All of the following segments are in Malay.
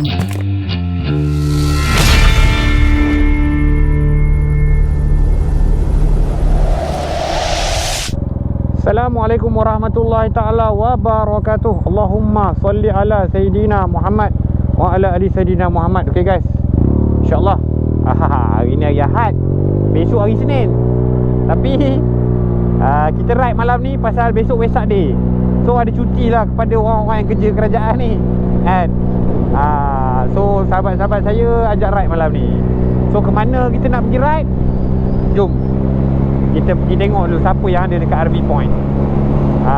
Assalamualaikum warahmatullahi taala wabarakatuh. Allahumma salli ala sayidina Muhammad wa ala ali sayidina Muhammad. Okey guys. Insya-Allah. Ah, hari ni hari Ahad. Besok hari Senin. Tapi uh, kita ride malam ni pasal besok Wesak Day. So ada cuti lah kepada orang-orang yang kerja kerajaan ni. Kan? Uh, so sahabat-sahabat saya ajak ride malam ni. So ke mana kita nak pergi ride? Jom kita pergi tengok dulu siapa yang ada dekat RV Point. Ha,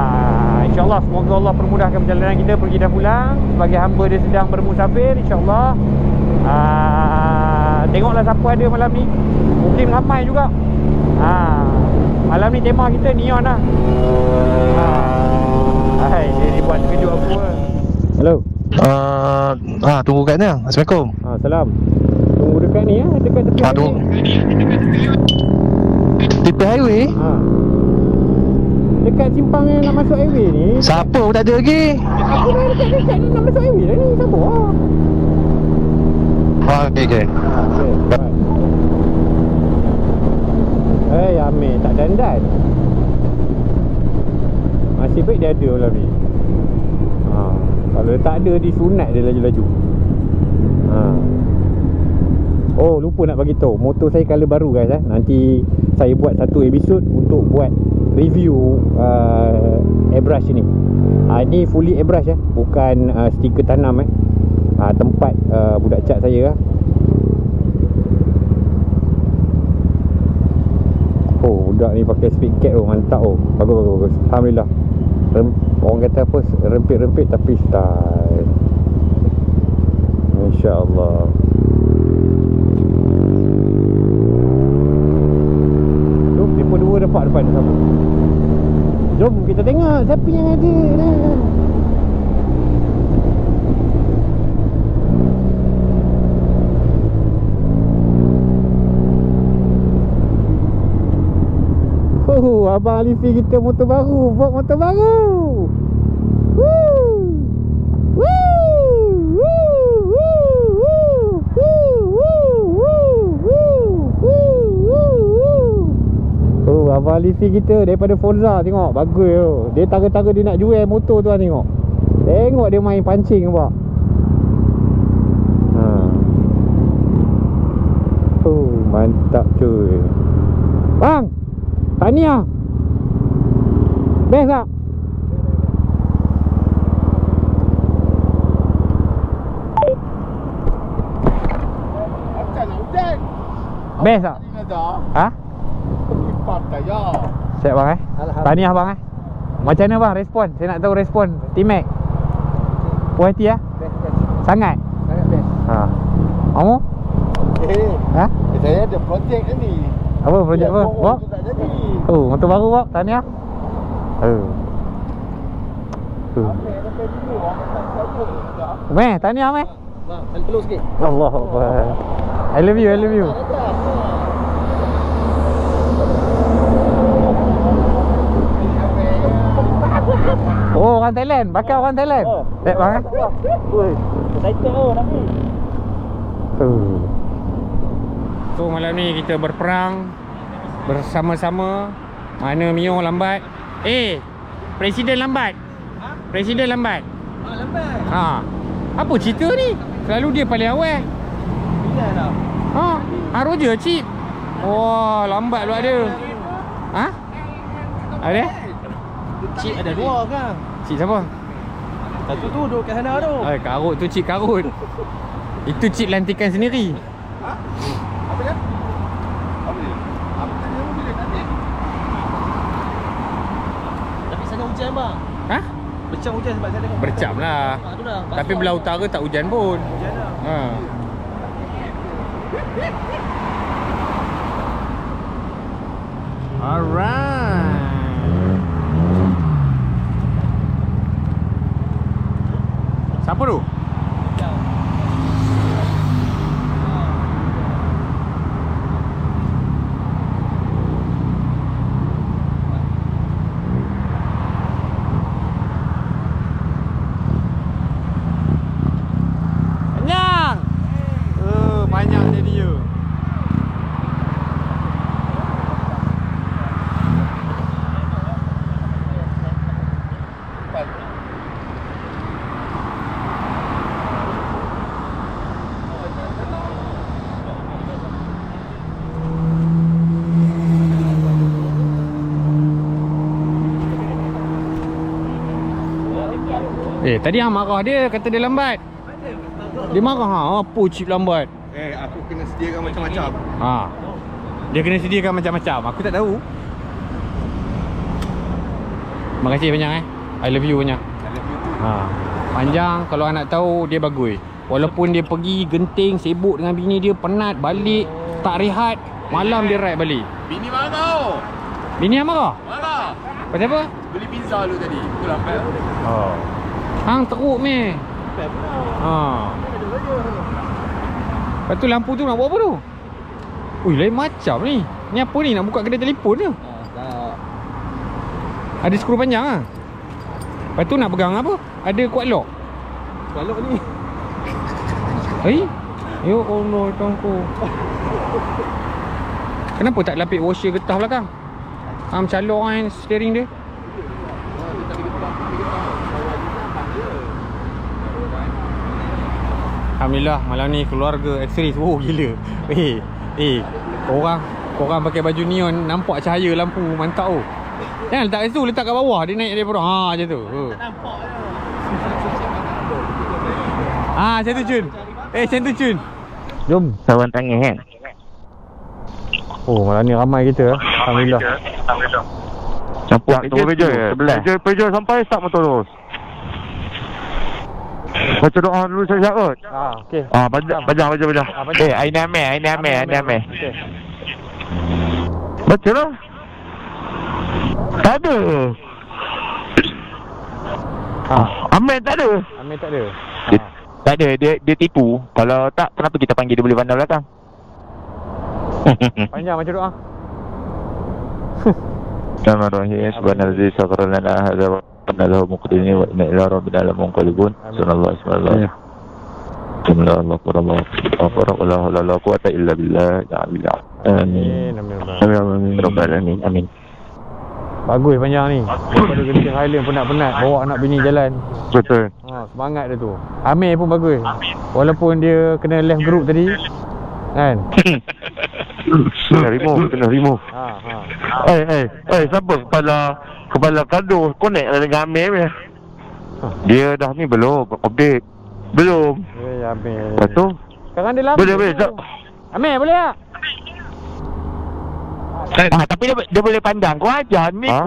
InsyaAllah semoga Allah permudahkan perjalanan kita pergi dan pulang. Sebagai hamba dia sedang bermusafir InsyaAllah. Ha, tengoklah siapa ada malam ni. Mungkin ramai juga. Ha, malam ni tema kita neon lah. Ha, hai, dia buat terkejut aku. Hello. Uh, ah, tunggu kat ni. Assalamualaikum. Ha, salam. Tunggu dekat ni ya, dekat tepi. Ah, highway. tunggu. Tepi highway? Ha. Dekat simpang yang nak masuk highway ni. Siapa pun tak ada lagi? Aku dah dekat dekat ni nak masuk highway dah ni. Siapa? Ah. Ah, okey okey. Okay, right. Eh, Amir tak dandan. Masih baik dia ada malam ni. Kalau tak ada, disunat dia laju-laju. Ha. Oh, lupa nak bagi tahu. Motor saya color baru guys eh. Nanti saya buat satu episod untuk buat review uh, airbrush ni. Ha, ini fully airbrush eh, bukan uh, stiker tanam eh. Ha, tempat uh, budak cat saya lah. Oh, budak ni pakai speed cat tu, mantap oh. Bagus bagus bagus. Alhamdulillah. Rem, orang kata apa? Rempit-rempit tapi style. Insya-Allah. Jom, depa dua dapat depan sama. Jom kita tengok siapa yang ada dah. Abang Alifi kita motor baru Bawa motor baru Oh, Abang Alifi kita daripada Forza tengok Bagus tu Dia tara-tara dia nak jual motor tu lah tengok Tengok dia main pancing nampak Oh Mantap cuy Bang Tahniah Best tak? Hujan Best tak? Ha? Lipat daya Siap bang eh? Tahniah bang eh? Macam mana bang respon? Saya nak tahu respon T-Mac Puas hati ya? Best Sangat? Sangat best Ha Kamu? Eh Ha? Saya ada projek ni Apa projek apa? Oh, Bok? tak jadi Oh, motor baru bok? Tahniah Oh Meh, tahniah meh sikit Allah Akbar I love you, I love you Oh, orang Thailand Bakal orang Thailand Oh. Lihat bang oh. So malam ni kita berperang bersama-sama. Mana Mio lambat? Eh, presiden lambat. Presiden lambat. Ah lambat Ha. Apa cerita ni? Selalu dia paling awal. Bila dah Ha, haru je cip. Wah, lambat pula dia. Ha? Ada? Cik ada dua kan Cip siapa? Satu tu duduk kat sana tu Eh, karut tu cip karut. Itu cip lantikan sendiri. Apa dia? Apa dia? Apa tadi kamu bila nanti? Tapi sana hujan bang Ha? Bercam hujan sebab saya tengok Bercam lah. Ah, dah. Tapi belah utara tak hujan pun. Hujan dah Ha. Alright. Siapa tu? Eh, tadi hang marah dia kata dia lambat. Dia marah ha, apa chip lambat? Eh, aku kena sediakan macam-macam. Ha. Dia kena sediakan macam-macam. Aku tak tahu. Terima kasih banyak eh. I love you banyak. I love you too. Ha. Panjang kalau anak tahu dia bagus. Walaupun dia pergi genting sibuk dengan bini dia penat balik tak rehat malam dia ride balik. Bini mana kau? Bini yang marah. Mana? Pasal apa? Beli pizza lu tadi. Aku lambat. Oh. Hang teruk meh. Ha. Lepas tu lampu tu nak buat apa tu? Ui lain macam ni. Ni apa ni nak buka kedai telefon ke? Tak. Ada skru panjang ah. Lepas tu nak pegang apa? Ada kuat lock. Kalau ni. Hei. Ya Allah tangku. Kenapa tak lapik washer getah belakang? Ham calok kan steering dia. Alhamdulillah malam ni keluarga X-Series Oh gila. Eh Eh Korang Korang pakai baju neon Nampak cahaya lampu Mantap oh. Jangan letak kat situ Letak kat bawah Dia naik daripada Ha macam tu oh. Ha macam tu Cun Eh macam tu Cun Jom Sawan tangan kan? Oh malam ni ramai kita Alhamdulillah. Campur Tunggu Pejo Pejo, Pejo sampai start motor terus Baca doa dulu saya kot. Ah, okey. Ah, panjang, panjang, panjang, panjang Ah, panjang. Eh, Aina Amir, Aina Amir, Aina Amir. Okey. Baca lah Tak ada. Ah, Amir tak ada. Amir tak ada. Dia, Ah. tak ada, dia, dia tipu. Kalau tak, kenapa kita panggil dia boleh pandang belakang Panjang macam doa. Bismillahirrahmanirrahim. Subhanallah. lana Hadza wa Qanna lahu muqdini Wa inna ila rabbina la munqalibun Amin. Subhanallah Bismillah Bismillah Allah Allah Allah Allah Allah La quwata illa billah Ya billah Amin Amin. Amin. Amin Amin Rabbal Amin Amin Bagus panjang ni. Daripada Genting Highland penat-penat bawa anak bini jalan. Betul Ha, semangat dia tu. Amir pun bagus. Walaupun dia kena left group tadi. Kan? Kena remove Kena remove Ha, ha. Eh eh Eh siapa kepala Kepala kado Connect lah dengan Amir ni Dia dah ni belum Update Belum Eh, Amir. Lepas tu Sekarang dia lama. Boleh boleh tu. Amir boleh tak? Ah, tapi dia, dia boleh pandang kau ajar ni ha?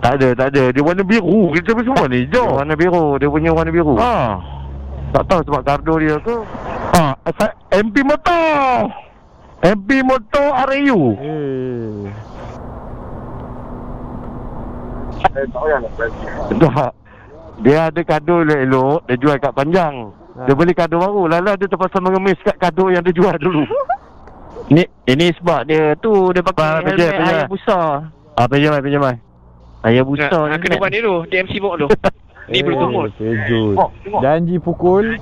Tak ada, tak ada. Dia warna biru. Kita semua ni hijau. Warna biru. Dia punya warna biru. Ha. Tak tahu sebab kardo dia ke. Ha, sa- MP motor. MP motor RAU. Eh. Tak. Dia ada kado elok-elok. Dia jual kat panjang. Dia Ha. beli kado baru. Lala dia terpaksa mengemis kat kado yang dia jual dulu. ni ini sebab dia tu dia pakai Ah, helmet pinjam, ayah busa. Ah, pinjam mai, pinjam mai. Ayah busa. Nak kena buat ni tu DMC box tu Ni belum Kejut. Oh, tengok. Janji pukul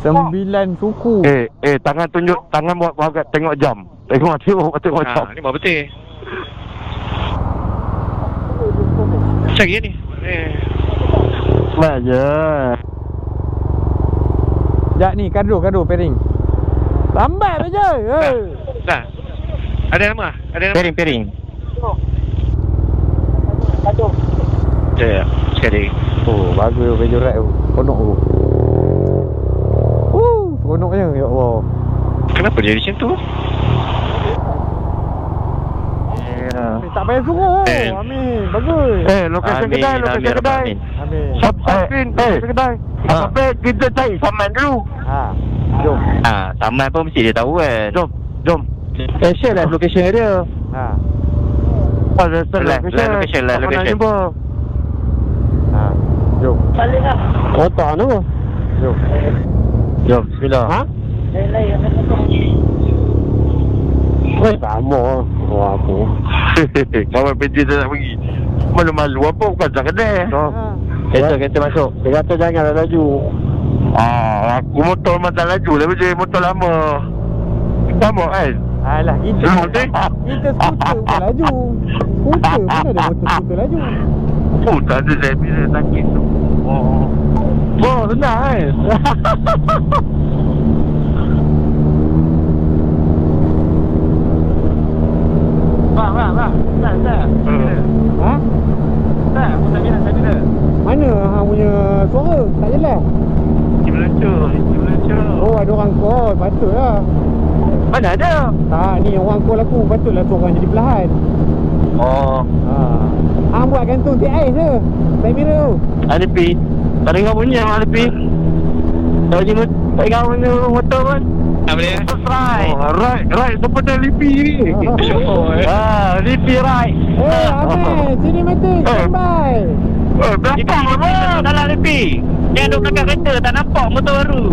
9 suku. Eh, eh tangan tunjuk tangan buat buat kat tengok jam. Tengok tengok tengok jam. Ha, ni bawa betul Cari ni Eh Smart je. Jak ni kado kado pairing. Lambat aja. Eh. Dah Ada nama? Ada nama? Pering pering. Ya, sekali Oh, bagus baju rap tu. Konok tu. Uh, konoknya ya Allah. Kenapa dia macam tu? Ya. Eh, tak payah suruh. Eh. Amin, bagus. Eh, lokasi Amin, kedai, lokasi amin, kedai. amin. Amin. Sab eh, eh, kedai. Ha. Sampai kita cari saman dulu. Ha. Jom. Ha, taman pun mesti dia tahu kan Jom, jom. Eh, share lah location dia. Ha. Oh, Live, live location, Tak pernah location. jumpa. Jom. Oh, tak tu. Jom. Jom, bismillah. Ha? Weh, sama. Oh, apa? Kawan PT tak nak pergi. Malu-malu apa bukan tak kedai. Oh. Ha. Kereta, kereta masuk. Dia kata janganlah laju. Ah, aku motor memang tak laju. Lebih je motor lama. Sama kan? Alah, kita tu? kita skuter bukan laju. Skuter mana ada motor skuter laju. Tak saya bila sakit tu. Oh. Oh, senang kan? Bang, bang, bang. Tak, tak. Hmm. Ha? Tak, aku tak kira tadi dah Mana hang punya suara? je lah Meluncur, meluncur. Oh ada orang call Patutlah Mana ada? Tak ni orang call aku Patutlah seorang jadi belahan Oh, ha. Hang buat gantung TI je Time mirror tu ada pi. Tak dengar bunyi yang ada pi. Tak dengar, tak dengar bunyi motor pun. Tak boleh. Right. Oh, right, right. Seperti lipi ni. Ah, lipi right. Eh Amir Cinematic Standby Eh, belakang apa? Dalam lipi. Dia duduk belakang kereta, tak nampak motor baru.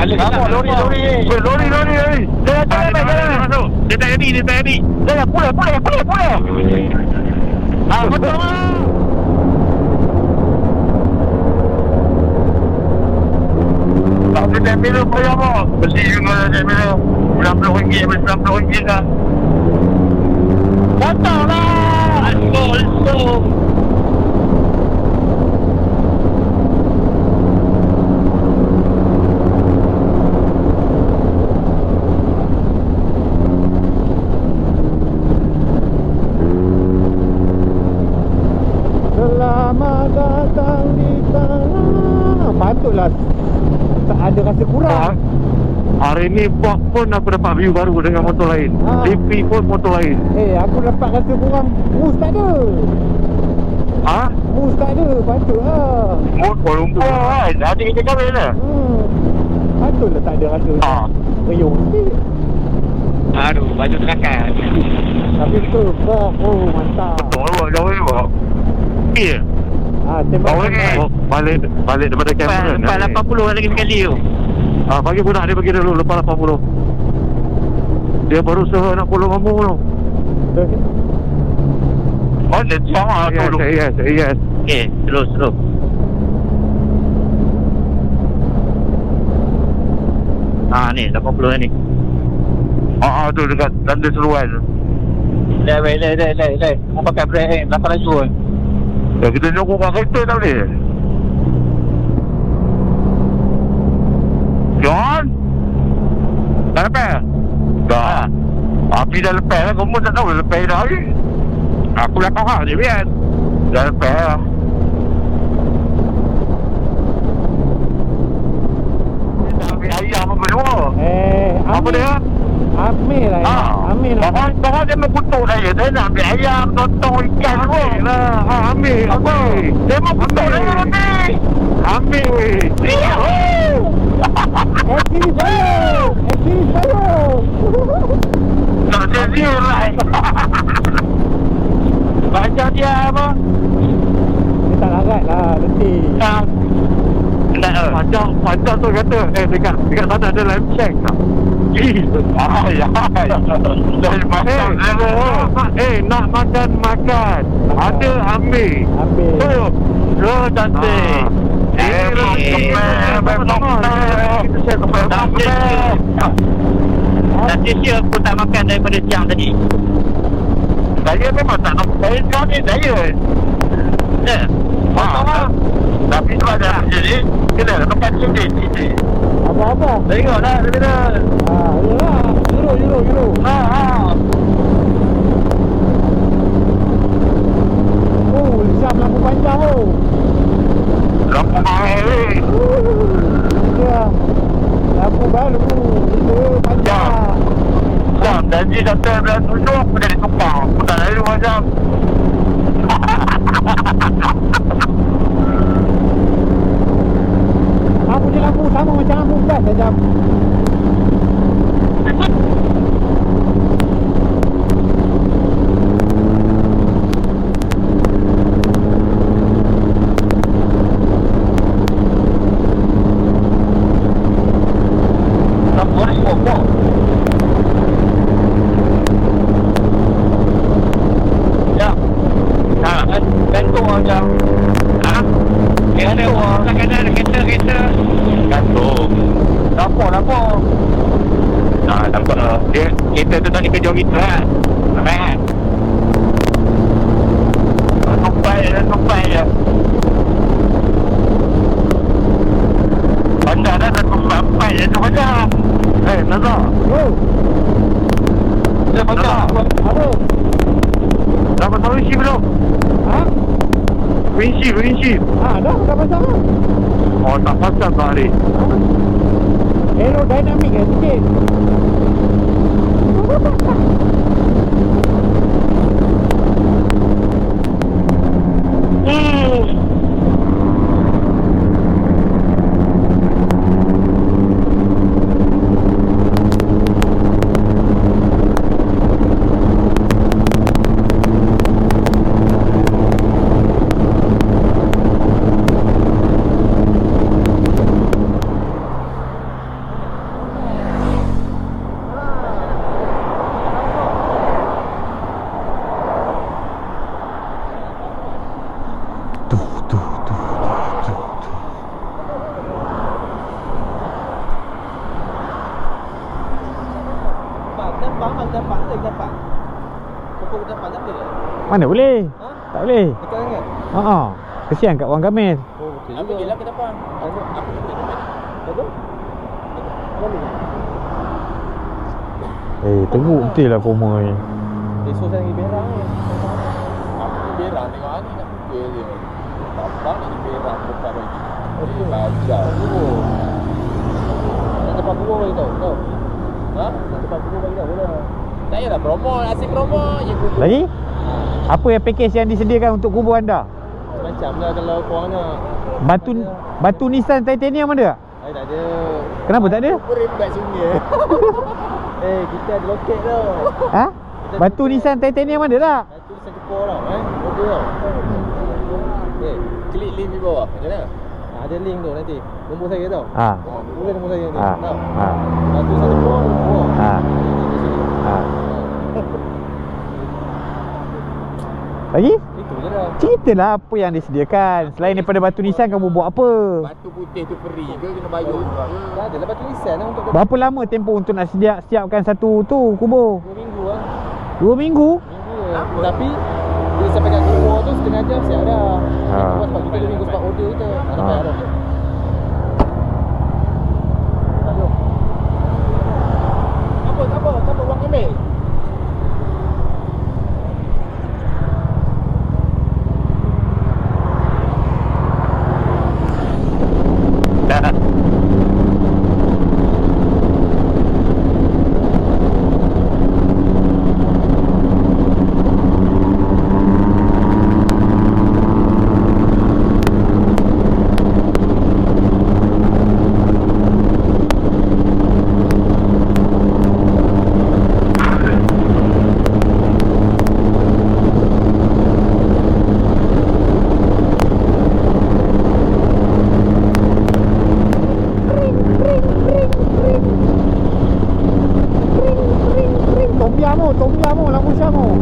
Kalau Nampak lori, lori. Eh, lori, lori, lori. Jangan, jangan, jangan. Masuk. Dia tak jadi, dia tak jadi. Jangan, pulang, pulang, pulang, pulang. Ah, betul lah. Tak boleh naik minum payah apa? Mesti juga naik minum. RM90, RM90 lah. Motor lah. Let's go, Selamat datang di tanah Patutlah Tak ada rasa kurang Ah, Hari ni buat pun aku dapat view baru dengan motor lain. Ah. DP pun motor lain. Eh aku dapat rasa kurang Boost tak ada Ha? Boost tak ada Patutlah Mood Kuala Lumpur kan? Adik kita kahwin lah. hmm. Patutlah tak ada rasa Ha. Meyong sikit Aduh, baju terakkan. Tapi betul Fog Oh mantap Betul jauh ni buat. Ya. Ah, tembak ni. tembak. Oh, Balik, balik daripada kamera. Lepas, lepas 80 lagi sekali tu. Ah, bagi budak dia bagi dulu lepas 80. Dia baru suruh nak pulang kampung tu. Oh, dia sama Ah, tu. Yes, yes, yes. Okey, slow, slow. Ah ni 80 ni. Ah, ah, tu dekat tanda seluar tu. Dah, dah, dah, dah, dah, dah. Mau pakai brake ni, 8 laju pun. Ya, kita nyokong kat kereta tak. John? Dah lepas? Dah. Api dah lepas lah. Kamu tak tahu dah lepas dah ni. Aku dah faham je, Bian. Dah lepas lah. Dah ambil ayam apa semua. Eh Apa Amir dia? Amir lah ya. Ah, Amir lah Bahan, bahan dia mengutuk saya. Saya nak ambil ayam, totong, ikan semua. Amir lah ha, Amir Apa? Dia mengutuk Ambil. saya nanti. Amir Actually saya Actually saya Tak serius lah. Baca dia apa? Dia tak larat lah Nanti Ah. Tak tahu. Pajak, pajak tu kata, eh dekat, dekat sana ada lem check tak? Jesus, ay, ay. Dari macam eh, eh, nak makan, makan. Ada ambil. Ambil Tu, lo cantik. Ah. Eh, Nanti siapa aku tak makan daripada siang tadi. Saya memang tak nak Saya sekarang ni saya Ya. ha, Tapi tu ada Jadi Kena makan sini Sini Apa-apa Tengoklah, kena. Ah, yelah Euro, euro, euro Ha, ha. Oh, jam lampu panjang oh. Lampu mahal ni Ya. Lampu baru. Itu panjang. Jam janji sampai bulan tujuh Aku jadi tukang Aku tak lalu macam Aku je lampu sama macam lampu gas saja Lampu ni pokok. Ya. Ha, kan gantung macam. Ha? Gantung. Tak kena ada kereta, kereta. Gantung Lampu, lampu. Nah nampak Dia, kereta tu tak dikejar kita kan? Kan? Tumpai je Tumpai je Bandar dah dah tumpai je tu macam Eh Nazar Oh, Dia Nazar apa? Dah pasal isi belum? Ha? windshield, windshield. Ah, dah, dah pasang lah. Oh, tak pasang kau hari. Aerodynamic eh, sikit. Tuh, tuh, tuh, tuh, tuh. Pokok tak boleh. Mana boleh? Ha? Tak boleh. Dekat sangat. Ha ah. Kesian kat orang gamis. Oh, okey. Apa dia lah ke depan? Depan? Betul? Lalu. Eh, teruk betul lah koma ni. Esok saya pergi berang ni. Aku pergi berang tengok ni dia. Tampak ni berang buka lagi. Okey, bajak. Nak tempat kubur bagi tahu. Tahu. Ha? Nak tempat kubur bagi tahu boleh. Tak payahlah promo, asyik promo je kubur. Lagi? Apa yang package yang disediakan untuk kubur anda? Macam lah kalau korang nak. Batu batu Nissan Titanium ada tak? Eh, tak ada. Kenapa tak ada? Kubur kat sungai. eh, kita ada loket tau. Ha? Batu Nissan Titanium ada tak? Itu di Singapore tau, eh. Kode tau. Link di bawah. Macam mana? Ada link tu nanti. Nombor saya tau. Ha. Boleh nombor saya nanti. Ha. Tahu. Ha. Satu Singapore, nombor. Ha. Ha. Lagi? Itu je dah. Ceritalah apa yang disediakan. Selain daripada batu Nissan kamu buat apa? Batu putih tu free ke kena bayar? Tak ada lah batu lisan lah untuk Berapa lama tempoh untuk nak sedia, siapkan satu tu kubur? dua minggu lah. Dua minggu? Minggu je. Tapi bila sampai kat kubur tu setengah jam siap dah. Ha. Sebab kita dua minggu sebab order kita. Tak Ha. dapat dah. Apa, tak apa, tak apa, wang ambil. Tom Yamo, Tom Yamo, lampu Syamo.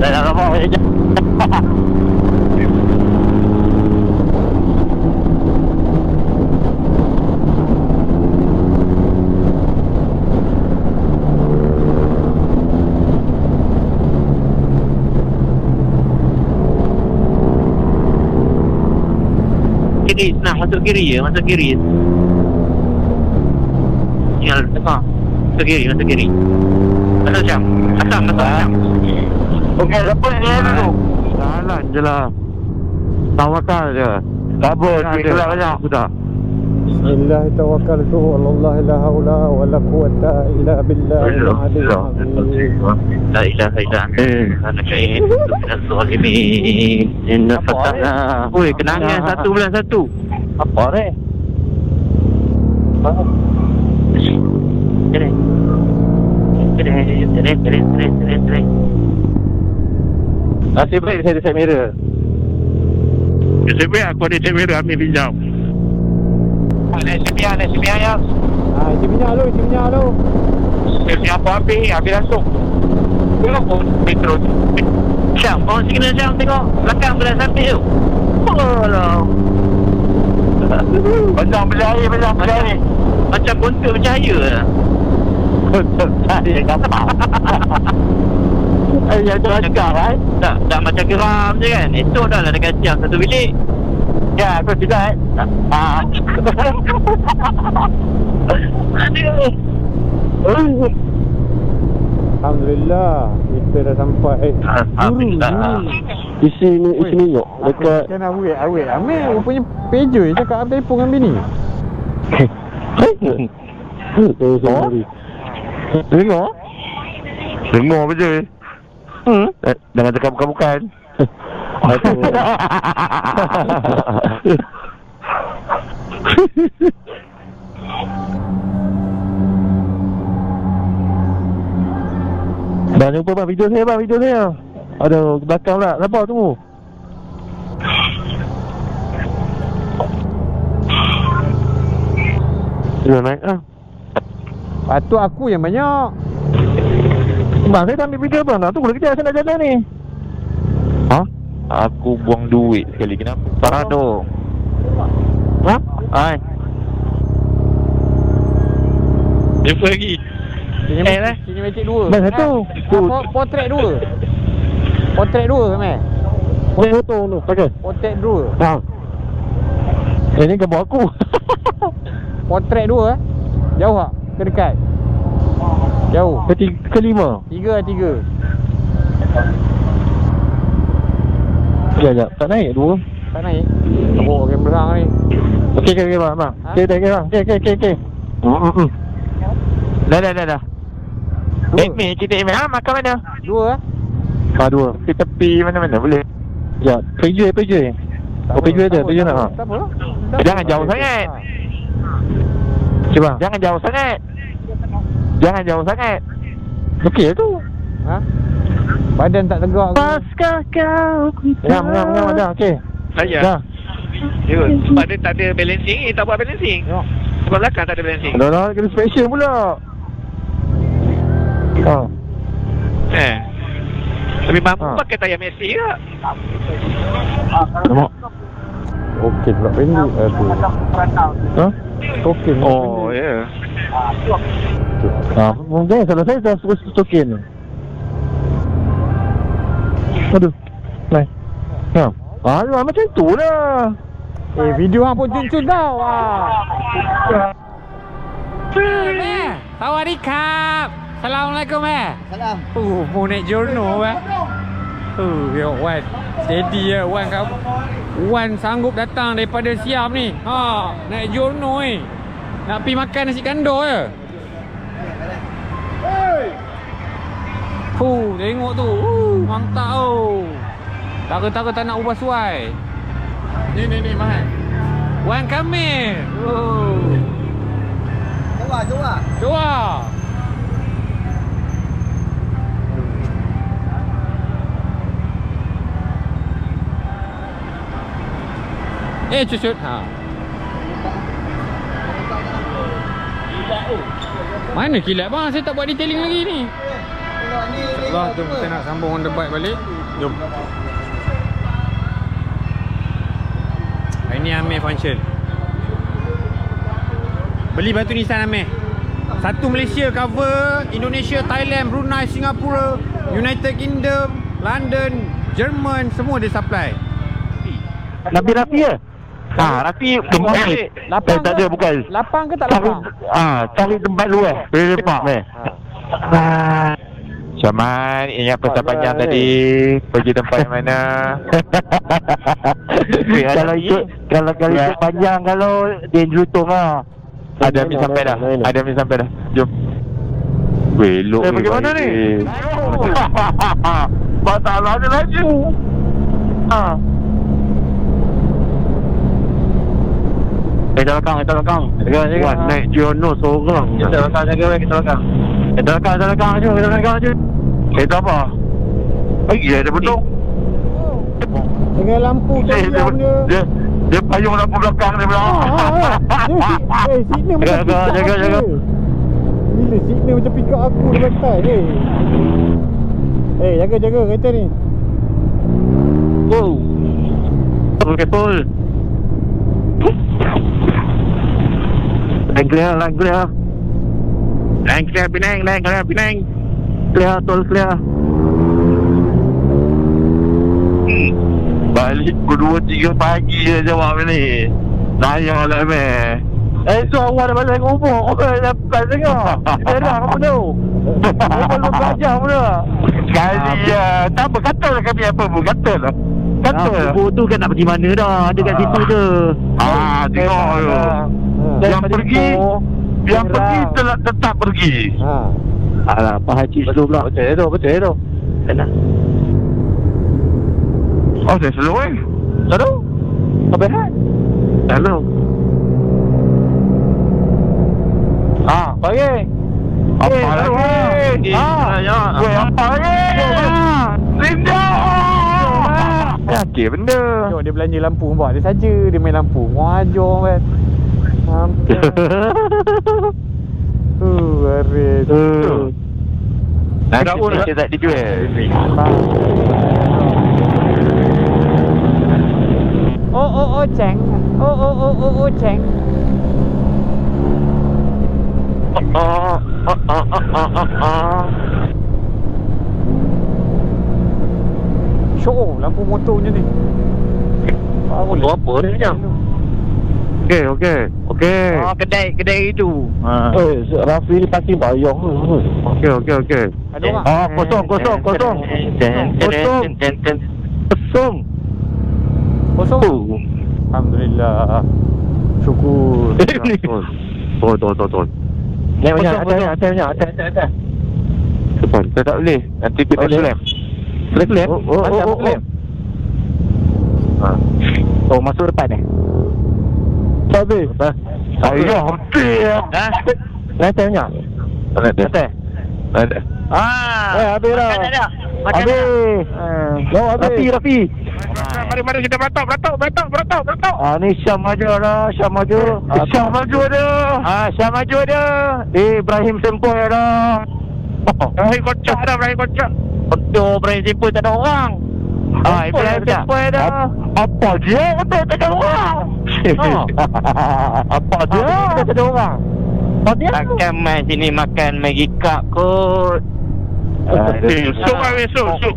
Dah dah nampak macam je. Kiri, nah masuk kiri ya, masuk kiri. Tinggal tengah. Masuk kiri, masuk kiri. Masuk jam. Asam, masuk jam. Okey, lepas ni dulu. Jalan je lah. Tawakal je. Tak apa, duit kelak banyak sudah. Bismillah tawakkaltu ala Allah la haula wa la quwata illa billah لا إله إلا أنت سبحانك إني كنت من الظالمين إن فتحنا Oi, kenangan satu bulan satu apa ni? Sini Sini, sini, sini, sini, sini, sini Nasib baik saya ada set mirror. Nasib baik aku ada set mirror ambil pinjam. Mirror, ada set mirror yang Ah, isi minyak lu, isi minyak lu. Set mirror apa ambil, ambil langsung. Kenapa Petro Syam, bawa signal Syam tengok Belakang belah samping tu. Alah Macam berjaya, macam berjaya. Macam bontot bercahaya Bontot bercahaya kata Eh, yang tu agak kan Tak, tak macam geram je kan. Esok dah lah dekat jam satu bilik. Ya, aku tidak eh. Ah. Aduh Alhamdulillah Kita dah sampai Eh Alhamdulillah. Isi ni isi ni yok dekat Kan awet awet Amir rupanya Peja je cakap apa telefon dengan bini Oh, sorry. Dengar? Dengar apa je? Hmm? Eh, Jangan cakap bukan-bukan. Bang jumpa bang video saya bang video saya. Aduh ke belakang pula. Sabar tunggu. Dah naik ah. Patut aku yang banyak Bang saya dah ambil video bang. Nak tunggu lagi saya nak jalan ni. ha? Aku buang duit sekali. Kenapa? Parado. Ha? Hai. Jumpa lagi. Sini Eh, lah. Sini metik dua Bang, satu. Ah, po- Potret dua Potret dua Amir Boleh foto tu. Pakai. Potret dua Ha. Eh ni gambar aku. Potret dua eh Jauh tak? Ke dekat? Jauh Ketiga, kelima. Tiga lah tiga Ya, ya. Tak naik dua. Tak naik Oh okay berang ni Okey, okey, okey, bang. bang. Ha? Okey, okey, bang. Okey, okey, okey, okey. Hmm, hmm, hmm. Dah, dah, dah, dah. Dua Eh, Mi, kita Emi. Ha, makan mana? Dua eh Ah, dua. Tepi-tepi mana-mana boleh. Ya, PJ, PJ. Tak Oh, tak ada, tak nak. ha. Tak apa lah. Jangan jauh sangat. Ha. Cuba. Jangan jauh sangat. Jangan jauh sangat. Okey tu. Ha? Badan tak tegak ke? Paskah kau Ngam, ngam, ngam ada. Okey. Saya. Dah. Ya. Sebab dia tak ada balancing, eh, tak buat balancing. Tengok. Sebab belakang tak ada balancing. Dah dah kena special pula. Ha. Eh. Tapi mampu Ha. pakai tayar Messi ke? Nampak. Okey pula pendek Aduh Ha? Okey Oh, ya. Ha, mungkin salah saya dah suruh token. Aduh. Naik. Ha. Ah, ha, macam tu lah. Eh video hang pun cun-cun tau ah. Eh, Sawadikap. Assalamualaikum eh. Salam. Uh, mau naik journo eh. Uh, yo Wan. Steady ya Wan kau. Wan sanggup datang daripada Siam ni. Ha, naik journo eh. Nak pi makan nasi kandar je. Fuh, tengok tu. Uh, mantap oh. Tara-tara tak nak ubah suai. Ni ni ni mahal. Wan Kamil. Oh. Coba, coba. Cuba. Eh, cucut. Ha. Mana kilat bang? Saya tak buat detailing lagi ni. Tengok ni. Allah, jom kita nak sambung on the bike balik. Jom. Ini Amir function. Beli batu Nissan Amir. Satu Malaysia cover, Indonesia, Thailand, Brunei, Singapura, United Kingdom, London, Jerman, semua dia supply. Nabi Rafi ke? Ha, Rafi tempat ni. Eh, tak ada bukan. Lapang ke tak lapang? ah, cari tempat lu eh. Boleh lepak meh. Ah. Syaman, ingat pesan panjang eh. tadi. Pergi tempat yang mana? kalau ikut kalau kalau ikut panjang kalau dia jelutong ah. Ada Mi sampai dah. Ada Mi sampai dah. Jom. Belok Eh, pergi mana ni? Masalah ada lagi. Ha. Kita belakang, kita belakang. Jaga, jaga. Wah, naik Giono seorang. Kita belakang, jaga, weh, kita belakang. Kita belakang, kita belakang je, kita belakang je. Eh, tak apa. Eh, dia betul. Dengan lampu Eh, dia, dia, dia payung lampu belakang dia bilang. Eh, signal Jaga, jaga, jaga, jaga. Bila signal macam pick up aku di bantai ni. Eh, jaga jaga kereta ni. Wow. Okay, Line clear, line clear. Line clear Penang, line clear Penang. Clear, tol clear. Hmm. Balik pukul 2 3 pagi je jawab ni. Sayang lah meh. Eh tu awak dah balik umur Kau dah dapat dengar Dia dah kamu tu Kau belum belajar pun dah Sekali ya Tak apa kata lah kami apa pun Kata lah Kata lah Kubur tu kan nak pergi mana dah Ada kat situ je Ah tengok tu Yang pergi Yang pergi telah tetap pergi Ha. Alah Pak Haji slow pula Betul tu, betul tu. Kenal Oh saya slow eh Tak tahu Kau berat Hello Ah, bagi. Apa Eh, lagi? lagi. Ah, ya. Gue apa lagi? Linda! Yakin benda. Tengok dia belanja lampu Nampak dia saja Dia main lampu Wajar kan Uh, Aris Uh. Nanti Berapa dah? saya tak dijual. Oh oh oh ceng Oh oh oh oh oh ceng Oh, oh, oh, oh, oh, oh, oh. Syok lampu motornya ni Baru apa dia macam? Okey, okey. Okey. Oh, kedai kedai itu. Ha. Eh, Rafi ni pasti bayang tu. Okey, okey, okey. Ada orang Ah, kosong, kosong, kosong. Kosong. Kosong. Kosong Oh. Alhamdulillah Syukur turun, turun, turun. Naik banyak, Kosong, atas, atas, banyak, atas, atas, atas. Depan. Saya tak boleh. Nanti kita Boleh. slam. Claim? Oh, oh, oh, oh. Ha. Oh, masuk depan ni. Tak habis. Ayah, hampir. Ha? Naik atas banyak. Atas. Tak ada. Ah. Eh, habis dah. Makan tak ada? Makan? Habis. Habis. Rafi, Rafi. Mari mari kita beratok beratok beratok beratok beratok. Ah, ni Syam maju dah, Syam maju. Ah, Syah maju ada. Ah, Syam maju. Eh, Ibrahim Sempoi ada. Rahim kocak dah Rahim kocak. Betul, Ibrahim Sempoi tak ada orang. Ah, Ibrahim Sempoi ada. Apa dia? Betul tak ada orang. Apa dia? Tak ada orang. Apa dia? Makan mai sini makan Maggi cup kot. Eh, sok lah, sok, sok.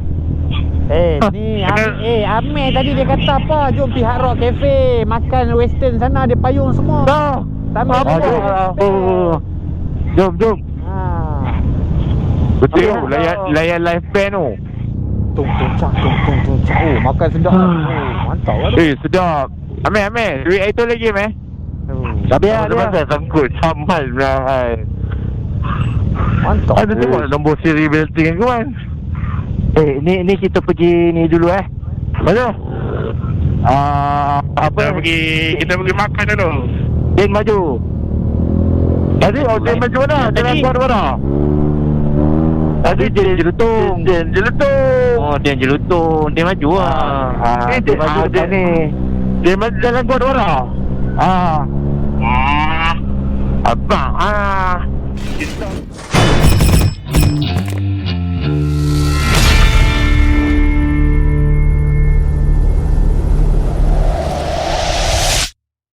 Eh ni Am- Eh Amir tadi dia kata apa Jom pergi Hard Rock Cafe Makan western sana Dia payung semua Dah. Sambil Apa cafe. Oh. Jom, jom. Ha. Betul, layan layan live band tu. Tung tung cak tung tung tung cak Oh makan sedap oh, Mantap lah tu Eh, sedap. Amir, Amir, duit itu lagi, Amir. Oh, Tapi Ada ada. pasal sangkut samal lah. Mantap Ada tengok nombor siri belting kan? Eh, ni ni kita pergi ni dulu eh. Mana? Ah, apa? pergi kita pergi makan dulu. Din maju. Tadi oh dia macam mana? Jalan keluar mana? Tadi dia jelutung. Dia jelutung. Oh dia jelutung dia maju lah. Ah, Eh, dia dia- maju ah, depan dia- ni. Dia macam jalan keluar mana? Ah, Abang ah. Kita